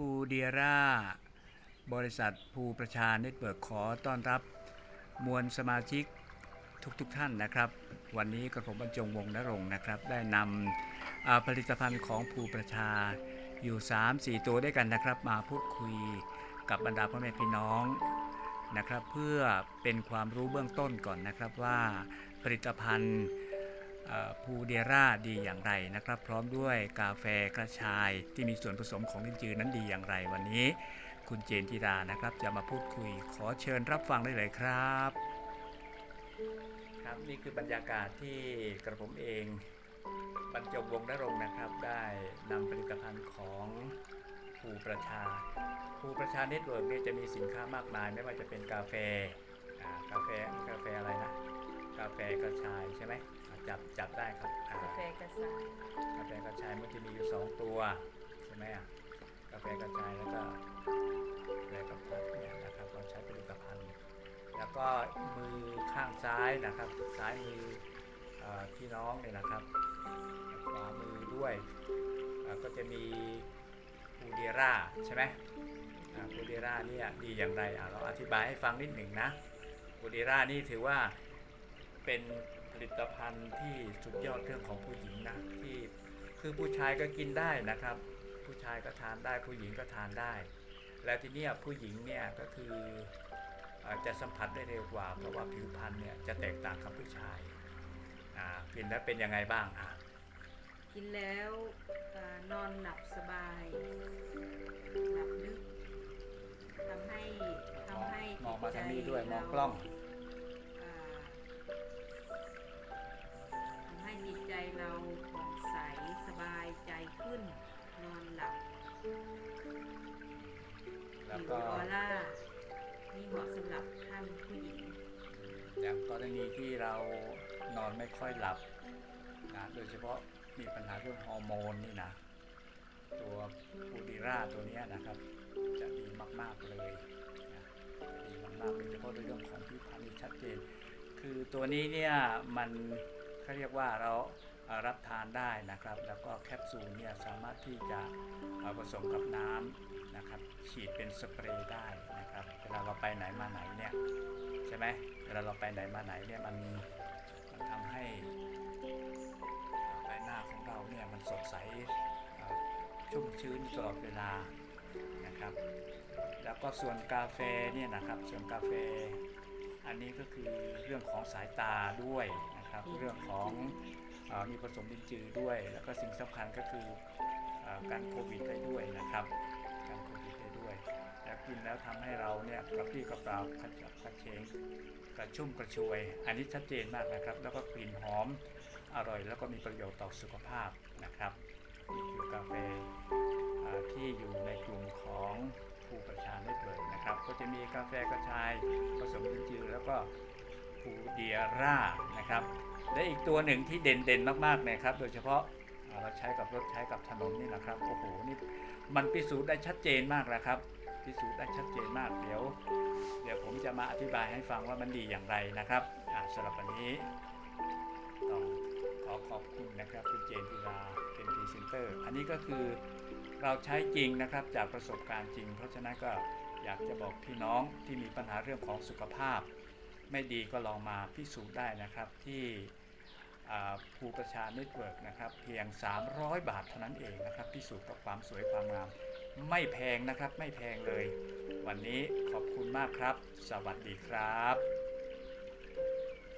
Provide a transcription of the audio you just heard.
ภูเดียร่า บริษัทภูประชาเน็ตเวิร์กขอต้อนรับมวลสมาชิกทุกๆทท่านนะครับ วันนี้กระผมบรรจงวงนรงนะครับ ได้นำผลิตภัณฑ์ของภูประชาอยู่ 3-4 ตัวด้วยกันนะครับ มาพูดคุยกับบรรดาพ่อแม่พี่น้องนะครับ เพื่อเป็นความรู้เบื้องต้นก่อนนะครับว่าผลิตภัณฑ์ ภูเดียร่าดีอย่างไรนะครับ พร้อมด้วยกาแฟกระชายที่มีส่วนผสมของลิ้นจือนั้นดีอย่างไร วันนี้ คุณเจนธิดานะครับ จะมาพูดคุยขอเชิญรับฟังได้เลยครับ ครับนี่คือบรรยากาศที่กระผมเองบรรจงวงศ์นรงนะครับ ได้นำผลิตภัณฑ์ของภูประชาภูประชาเน็ตเวิร์กเนี่ยจะมีสินค้ามากมาย ไม่ว่าจะเป็นกาแฟกาแฟกาแฟอะไรนะ กาแฟกระชายใช่ไหม จับจับได้ครับอ่ากาแฟกระสายกาแฟกระชายมันจะมีอยู่สองตัวใช่ไหมอะกาแฟกระชายแล้วก็กาแฟกับพัดเนี่ยนะครับเราใช้ผลิตภัณฑ์แล้วก็มือข้างซ้ายนะครับ ซ้ายมือเอ่อพี่น้องเนี่ยนะครับ ขวามือด้วยอ่าก็จะมีปูเดียร่าใช่ไหมอ่าปูเดียร่าเนี่ยดีอย่างไรอะเราอธิบายให้ฟังนิดหนึ่งนะปูเดียร่านี่ถือว่าเป็นผ ลิตภัณฑ์ที่สุดยอดเรื่องของผู้หญิงนะที่คือผู้ชายก็กินได้นะครับ ผู้ชายก็ทานได้ผู้หญิงก็ทานได้ แล้วทีเนี้ยผู้หญิงเนี่ยก็คืออาจะสัมผัสได้เร็วกว่า เพราะว่าผิวพรรณเนี่ยจะแตกต่างกับผู้ชายอ่ากินแล้วเป็นยังไงบ้างอะกินแล้วอ่านอนหลับสบายหลับลึกทำให้ทำให้มองมาจิตทางใจนี้ด้วยมองเรากล้อง ทำให้จิตใจเราผ่องใสสบายใจขึ้น นอนหลับแล้วผิวก็ออร่านี่เหมาะสำหรับท่านผู้หญิงอย่างกรณีที่เรานอนไม่ค่อยหลับนะโดยเฉพาะมีปัญหาเรื่องฮอร์โมนนี่นะ ตัวปูดีราตัวเนี้ยนะครับ จะดีมาก ๆ เลยนะจะดีมากๆโดยเฉพาะในเรื่องของผิวพรรณนี่ชัดเจน คือตัวนี้เนี่ยมัน เขาเรียกว่าเรารับทานได้นะครับ แล้วก็แคปซูลเนี่ยสามารถที่จะผสมกับน้ำนะครับ ฉีดเป็นสเปรย์ได้นะครับ เวลาเราไปไหนมาไหนเนี่ยใช่ไหมเวลาเราไปไหนมาไหนเนี่ยมันมันทำให้ใบหน้าของเราเนี่ยมันสดใสชุ่มชื้นตลอดเวลานะครับ แล้วก็ส่วนกาแฟเนี่ยนะครับ ส่วนกาแฟ อันนี้ก็คือเรื่องของสายตาด้วย นะครับ เรื่องของอมีผสมดินจือด้วย แล้วก็สิ่งสำคัญก็คืออการโควิดได้ด้วยนะครับ การโควิดได้ด้วย แล้วกินแล้วทำให้เราเนี่ยกระปรี้กระเปร่าขัดจับขัดเชงกระชุ่มกระชวย อันนี้ชัดเจนมากนะครับ แล้วก็กลิ่นหอมอร่อย แล้วก็มีประโยชน์ต่อสุขภาพนะครับนี่คือกาแฟที่อยู่ในกลุ่มของผู้ประชาเน็ตเวิร์กนะครับ ก็จะมีกาแฟกระชายผสมดินจือแล้วก็ พูเดียร่านะครับ และอีกตัวหนึ่งที่เด่นๆมากๆนะครับ โดยเฉพาะเราใช้กับรถใช้กับถนนนี่นะครับโอ้โหนี่มันพิสูจน์ได้ชัดเจนมากนะครับ พิสูจน์ได้ชัดเจนมากเดี๋ยว เดี๋ยวผมจะมาอธิบายให้ฟังว่ามันดีอย่างไรนะครับสำหรับวันนี้ต้องขอขอบคุณนะครับคุณเจนธีราเป็นพรีเซนเตอร์อันนี้ก็คือเราใช้จริงนะครับจากประสบการณ์จริง เพราะฉะนั้นก็อยากจะบอกพี่น้องที่มีปัญหาเรื่องของสุขภาพ ไม่ดีก็ลองมาพิสูจน์ได้นะครับที่ภูประชาเน็ตเวิร์กนะครับเพียง 300 บาทเท่านั้นเองนะครับพิสูจน์กับความสวยความงาม ไม่แพงนะครับไม่แพงเลย วันนี้ขอบคุณมากครับ สวัสดีครับ